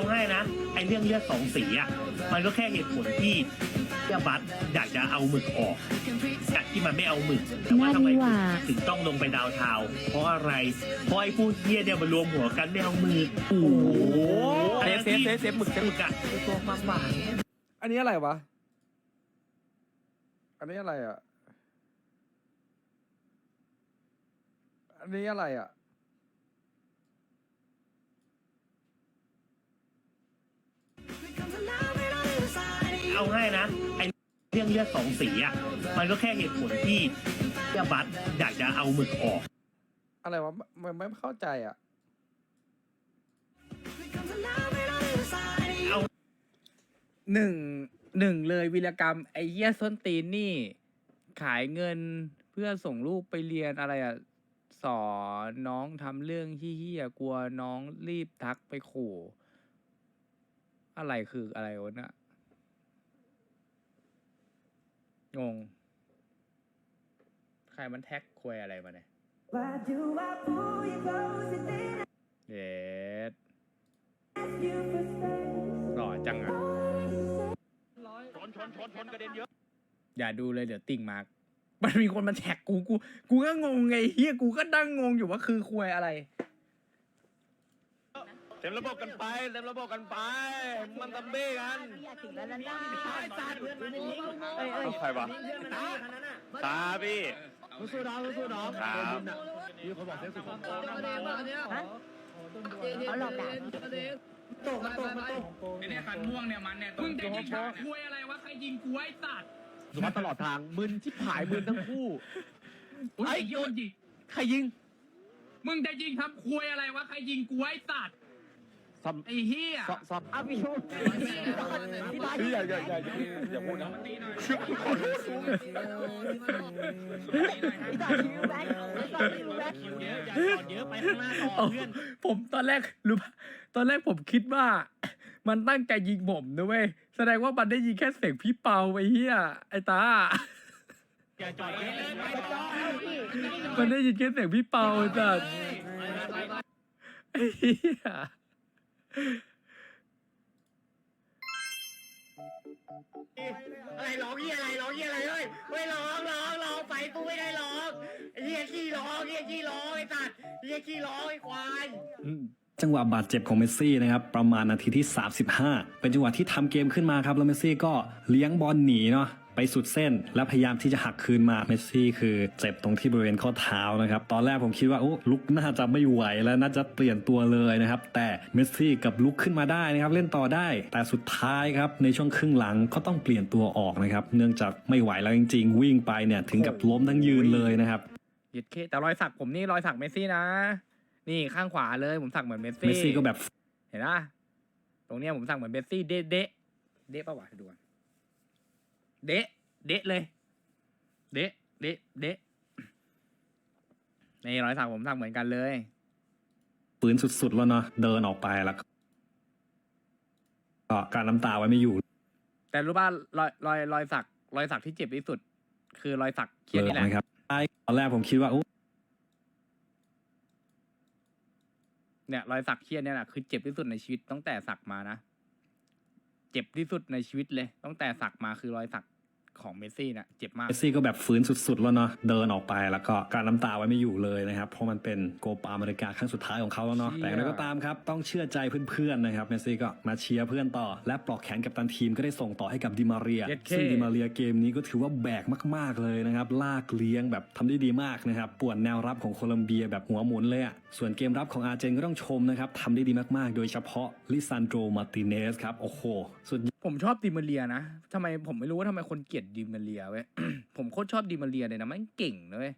เอาง่ายนะไอ้เรื่องเลือดสองสีอะมันก็แค่เหตุผลที่เจ้าบัสอยากจะเอาหมึกออกจากที่มันไม่เอาหมึกแต่ว่าทำไมว่าถึงต้องลงไปดาวเทาวน์เพราะอะไรเพราะไอ้ผู้เฮียเนี่ยมันรวมหัวกันไม่เอาหมึกโอ้โหเซฟเซฟเซฟเซฟหมึกเซฟหมึกอะคือตัวความหวานอันนี้อะไรวะ อันนี้อะไรอะ อันนี้อะไรอะ เอาง่ายนะไอ้เรื่องเลือดสองสีอะมันก็แค่เหตุผลที่เจ้าบัสอยากจะเอาหมึกออก อะไรวะมันไม่เข้าใจอะหนึ่งหนึ่งเลยวีรกรรมไอ้เหี้ยส้นตีนนี่ ขายเงินเพื่อส่งลูกไปเรียนอะไรอะสอนน้องทำเรื่องเฮี้ยๆกลัวน้องรีบทักไปขู่ อะไรคืออะไรวะเนี่ยงง ใครมันแท็กควยอะไรมาเนี่ยเด็ดหล่อจังอะอย่าดูเลยเดี๋ยวติ่งมามันมีคนมาแท็กกูกู กูก็งงไงเฮียกูก็ดังงงอยู่ว่าคือควยอะไร เต็มระบบกันไป เต็มระบบกันไป มันตัมเบ้กันต้องใครวะครับพี่สู้น้องสู้น้องครับเขาหลอกด่าเนี่ยขันม่วงเนี่ยมันเนี่ยมึงจะยิงทางคุยอะไรวะใครยิงกูไอ้สัตว์มาตลอดทางมึนชิบหายมึนทั้งคู่ไอ้โยนยิงใครยิง มึงจะยิงทำคุยอะไรวะใครยิงกูไอ้สัตว์ ซัมไอ้เฮียซัมอะพี่ชูพี่อย่าอย่าอย่าอย่าพูดนะตีหน่อยขอโทษตีหน่อยคิวเยอะอย่าจอดเยอะไปข้างหน้าต่อเพื่อนผมตอนแรกรู้ปะตอนแรกผมคิดว่า มันตั้งใจยิงผมนะเว้ยแสดงว่ามันได้ยิงแค่เสียงพี่เปาไอ้เหี้ยไอ้ตาอย่าจอดเยอะเลยไปต่อมันได้ยินแค่เสียงพี่เปาจัดไอ้เหี้ย อะไรร้องเฮียอะไรร้องเฮียอะไรเฮ้ยไม่ร้องร้องร้องไปกูไม่ได้ร้องไอ้เฮียขี้ร้องเฮียขี้ร้องไอ้สัตว์เฮียขี้ร้องไอ้ควายจังหวะบาดเจ็บของเมสซี่นะครับประมาณนาทีที่ 35 เป็นจังหวะที่ทำเกมขึ้นมาครับแล้วเมสซี่ก็เลี้ยงบอลหนีเนาะ ไปสุดเส้น แล้วพยายามที่จะหักคืนมาเมสซี่คือเจ็บตรงที่บริเวณข้อเท้านะครับตอนแรกผมคิดว่าโอ้ลุกน่าจะไม่ไหวแล้วน่าจะเปลี่ยนตัวเลยนะครับแต่เมสซี่กับลุกขึ้นมาได้นะครับเล่นต่อได้ แต่สุดท้ายครับในช่วงครึ่งหลังก็ต้องเปลี่ยนตัวออกนะครับเนื่องจากไม่ไหวแล้วจริง ๆ วิ่งไปเนี่ยถึงกับล้มทั้งยืนเลยนะครับเหยียดเคแต่รอยสักผมนี่รอยสักเมสซี่นะ นี่ข้างขวาเลยผมสักเหมือนเมสซี่เมสซี่ก็แบบเห็นปะตรงเนี้ยผมสั่งเหมือนเบสซี่เดะเดะเดะปะวะดูก่อน เดะเดะเลย เดะเดะเดะนี่รอยสักผมสั่งเหมือนกันเลย ปืนสุดๆแล้วเนาะเดินออกไปแล้วก็ก็การน้ำตาไว้ไม่อยู่ แต่รู้ป่ะรอยรอยรอยสัก รอยสักที่เจ็บที่สุด คือรอยสักเขียนเลยนี่แหละนะครับใช่ตอนแรกผมคิดว่าโอ้เนี่ยรอยสักเขียนเนี่ยแหละคือเจ็บที่สุดในชีวิตตั้งแต่สักมานะ เจ็บที่สุดในชีวิตเลยตั้งแต่สักมาคือรอยสัก ของเมสซี่นะเจ็บมาก เมสซี่ก็แบบฟื้นสุดๆ แล้วเนาะเดินออกไปแล้วก็การน้ำตาไว้ไม่อยู่เลยนะครับ เพราะมันเป็นโกปาอเมริกาครั้งสุดท้ายของเขาแล้วเนาะเชี่ยแต่อย่างไรก็ตามครับ ต้องเชื่อใจเพื่อนๆนะครับเมสซี่ก็มาเชียร์เพื่อนต่อ และปลอกแขนกับตันทีมก็ได้ส่งต่อให้กับดิมาเรียเย็ดเข้ซึ่งดิมาเรียเกมนี้ก็ถือว่าแบกมากๆเลยนะครับลากเลี้ยงแบบทำได้ดีมากนะครับป่วนแนวรับของโคลัมเบียแบบหัวหมุนเลยอะส่วนเกมรับของอาร์เจนก็ต้องชมนะครับทำได้ดีมากๆ โดยเฉพาะลิซานโดมาร์ติเนสครับโอ้โหสุดผมชอบดิมาเรียนะทำไมผมไม่รู้ว่าทำไมคนเกลียดดิมาเรียเว้ย ผมโคตรชอบดิมาเรียเลยนะมันเก่งนะเว้ย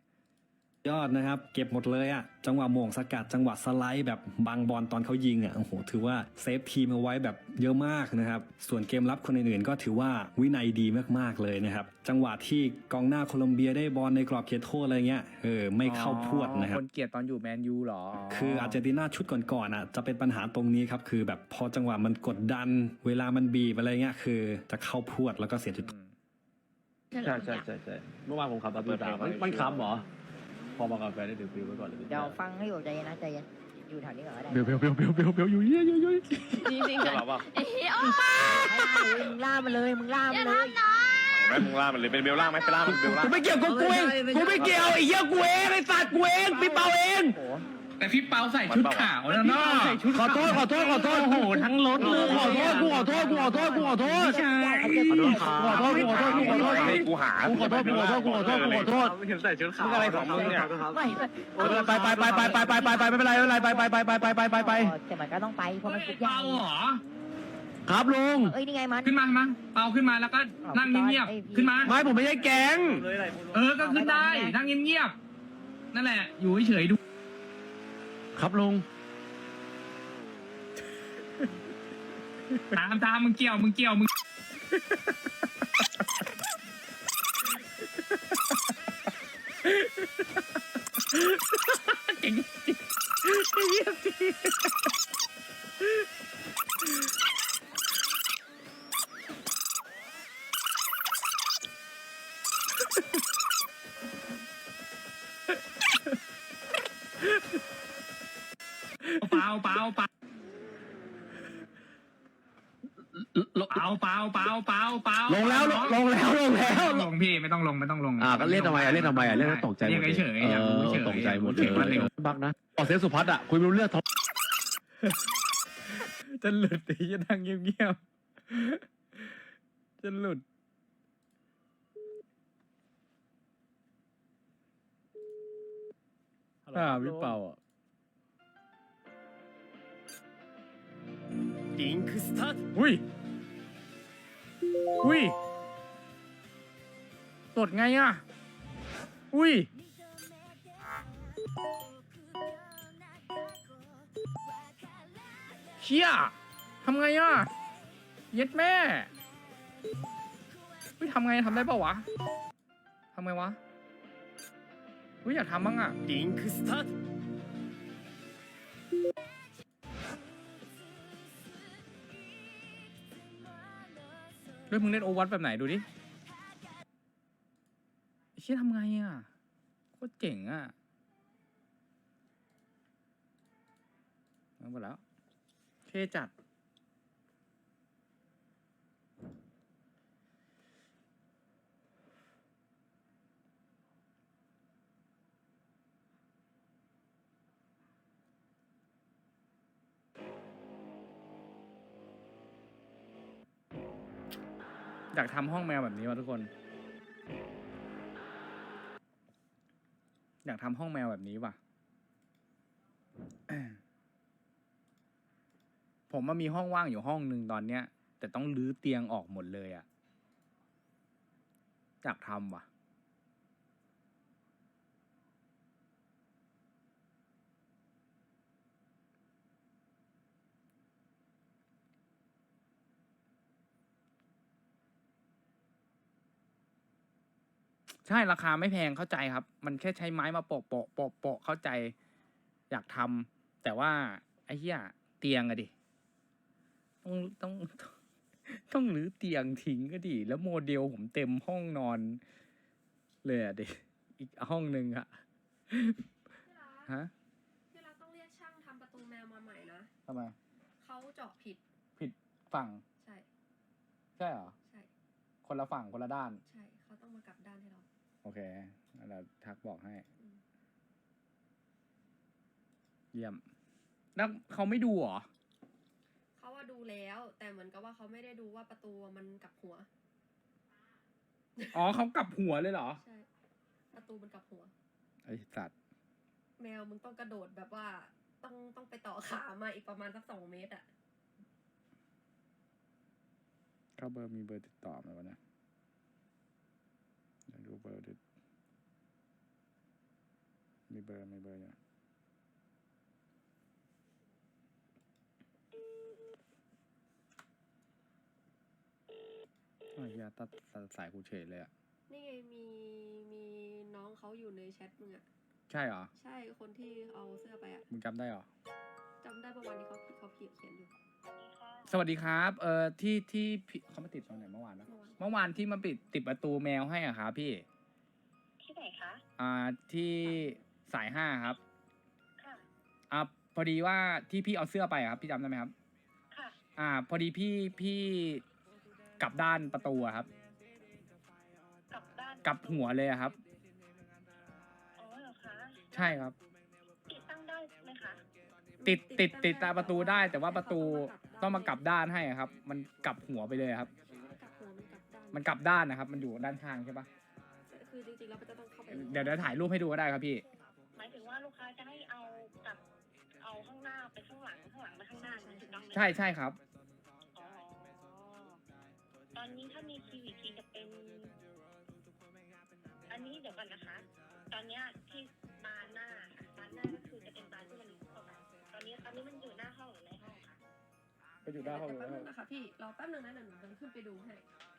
ยอดนะครับ เก็บหมดเลยอะจังหวะโมงสกัดจังหวะสไลด์แบบบังบอลตอนเขายิงอะโอ้โหถือว่าเซฟทีมเอาไว้แบบเยอะมากนะครับ ส่วนเกมรับคนอื่นๆก็ถือว่าวินัยดีมากๆเลยนะครับ จังหวะที่กองหน้าโคลอมเบียได้บอลในกรอบเขตโทษอะไรเงี้ยเออไม่เข้าพรวดนะครับคนเกลียดตอนอยู่แมนยูเหรอ คืออาร์เจนตินาชุดก่อนๆอะจะเป็นปัญหาตรงนี้ครับคือแบบพอจังหวะมันกดดัน เวลามันบีบอะไรเงี้ยคือ จะเข้าพรวดแล้วก็เสียจุดโทษใช่ใช่ใช่ใช่เมื่อวานผมขับรถดูดาวมันมันขำเหรอพ อมากับแฟนได้ดื่มฟิวไว้ก่อนเลยเดี๋ยวฟังให้อยู่ใจเย็นนะใจเย็นอยู่แถวนี้ก่อนก็ได้เบลเบลเบลเบลเบลเบลอยู่เยอะเยอะเยอะจริงจริงจะหลับเปล่ามึงล่ามันเลยมึงล่ามันเลยแม่มึงล่ามันเลยเป็นเบลล่าไหมเป็นล่ามันเบลล่ากูไม่เกี่ยวกับกูเองกูไม่เกี่ยวไอ้เหี้ยกูเองไอ้สัตว์กูเองพี่เปาเองแต่พี่เปาใส่ชุดขาวแล้วเนาะขอโทษขอโทษขอโทษโอ้โหทั้งรถเลยขอโทษกูขอโทษกูขอโทษกูขอโทษใช่ ขอโทษขอโทษกูขอโทษกูขอโทษให้กูหากูขอโทษกูขอโทษกูขอโทษกูขอโทษเห็นใส่ชุดขาวมึงอะไรของมึงเนี่ยไม่ไปไปไปไปไปไปไปไปไม่เป็นไรไม่เป็นไรไปไปไปไปไปไปไปไปแต่มันก็ต้องไปเพราะมันคุกยาเปาเหรอครับลุงเอ้ยนี่ไงมันขึ้นมามาเปาขึ้นมาแล้วก็นั่งเงียบๆขึ้นมาไม่ผมไม่ใช่แก๊งเออก็ขึ้นได้นั่งเงียบๆนั่นแหละ อยู่เฉยๆดู ครับลุงตามตามมึงเกี่ยวมึงเกี่ยวมึง เก่งจริงเปล่าเปล่าเปล่า เปล่าเปล่าเปล่าเปล่าเปล่า ลงแล้วลงลงแล้วลงแล้ว ไม่ต้องลงพี่ไม่ต้องลงไม่ต้องลง อ่าก็เล่นทำไมอ่ะเล่นทำไมอ่ะเล่นแล้วตกใจหม เรีย ด ก เลย เฉยๆอยากรู้เฉยๆ ตกใจหมดเล เฉยๆว่าเร็ว บักนะออกเสียงสุพัฒน์อ่ะคุยไม่รู้เรื่องท้อง จะหลุดตีจะนั่งเงียบเงียบจะหลุด อ่าพี่เปาอ่ะ ลิงクスタート อุ้ย อุ้ยสดไงอ่ะ อุ้ย เชี่ยทำไงอ่ะ เย็ดแม่เฮ้ยทำไงทำได้ปะวะ ทำไงวะเฮ้ยอยากทำบ้างอ่ะ リンクスタート ด้วยมึงเล่นโอวัตแบบไหนดูดิเชี่ยทำไงอะโคตรเจ๋งอะมาหมดแล้วเท่จัด อยากทำห้องแมวแบบนี้ว่ะทุกคน อยากทำห้องแมวแบบนี้ว่ะ ผมมามีห้องว่างอยู่ห้องหนึ่งตอนเนี้ย แต่ต้องรื้อเตียงออกหมดเลยอะ่ะอยากทำว่ะ ใช่ราคาไม่แพงเข้าใจครับ มันแค่ใช้ไม้มาโปะโปะโปะโปะเข้าใจ อยากทำแต่ว่าไอ้เหี้ยเตียงอะดิต้องต้องต้องต้องรื้อเตียงทิ้งก็ดิแล้วโมเดลผมเต็มห้องนอน เลยอะดิอีกห้องหนึ่งอะฮะที่เราต้องเรียกช่างทำประตูแมวมาใหม่นะทำไมเขาเจาะผิด ผิดฝั่ง ใช่ ใช่เหรอ คนละฝั่งคนละด้าน ใช่เขาต้องมากลับด้านให้เราโอเคงั้นเราทักบอกให้ อืมเยี่ยม แล้วเขาไม่ดูเหรอ เขาว่าดูแล้ว แต่เหมือนกับว่าเขาไม่ได้ดูว่าประตูมันกลับหัว อ๋อเขากลับหัวเลยเหรอใช่ ประตูมันกลับหัว ไอสัตว์แมวมึงต้องกระโดดแบบว่าต้องต้องไปต่อขามาอีกประมาณสักสองเมตรอะ เข้าเบอร์มีเบอร์ติดต่อไหมวะเนี่ยเดี๋ยวดูเบอร์ดิมีเบอร์มีเบอร์อยู่ไอ้เหี้ยตัดตัดสายกูเฉยเลยอะ นี่ไงมีมีน้องเขาอยู่ในแชทมึงอะใช่เหรอ ใช่คนที่เอาเสื้อไปอะมึงจำได้เหรอ จำได้ประวันนี้เขาเขาเขียนเขียนอยู่ สวัสดีครับ เอ่อที่ที่พี่เขามาติดตอนไหนเมื่อวานปะเมื่อวานเมื่อวานที่มาปิดติดประตูแมวให้อะครับพี่ ที่ไหนคะ อ่าที่สายห้าครับค่ะ อ่าพอดีว่าที่พี่เอาเสื้อไปอะครับ พี่จำได้ไหมครับ ค่ะ อ่า พอดีพี่พี่กลับด้านประตูอะครับ กลับด้านกลับหัวเลยอะครับ อ๋อเหรอคะ ใช่ครับ ติดติดติดตาประตูได้ แต่ว่าประตูต้องมากลับด้านให้อะครับ มันกลับหัวไปเลยครับกลับหัวมันกลับด้านมันกลับด้านนะครับ มันอยู่ด้านข้างใช่ปะคือจริงๆแล้วมันจะต้องเข้าไปเดี๋ยวเดี๋ยวถ่ายรูปให้ดูก็ได้ครับพี่ หมายถึงว่าลูกค้าจะให้เอากลับเอาข้างหน้าไปข้างหลังข้างหลังไปข้างหน้าใช่ถูกต้องไหมใช่ใช่ครับ อ๋อตอนนี้ถ้ามีคิวอีกทีจะเป็น อันนี้เดี๋ยวก่อนนะคะ ตอนเนี้ยที่บานหน้าค่ะบานหน้าก็คือจะเป็นบานที่มัน เข้าไปตอนนี้ตอนนี้มันอยู่หน้าห้องหรือในห้องคะ ไปอยู่ด้านห้องแต่เลยแป๊บนึงนะคะพี่รอแป๊บนึงนะเดี๋ยวหนูเดินขึ้นไปดูให้อ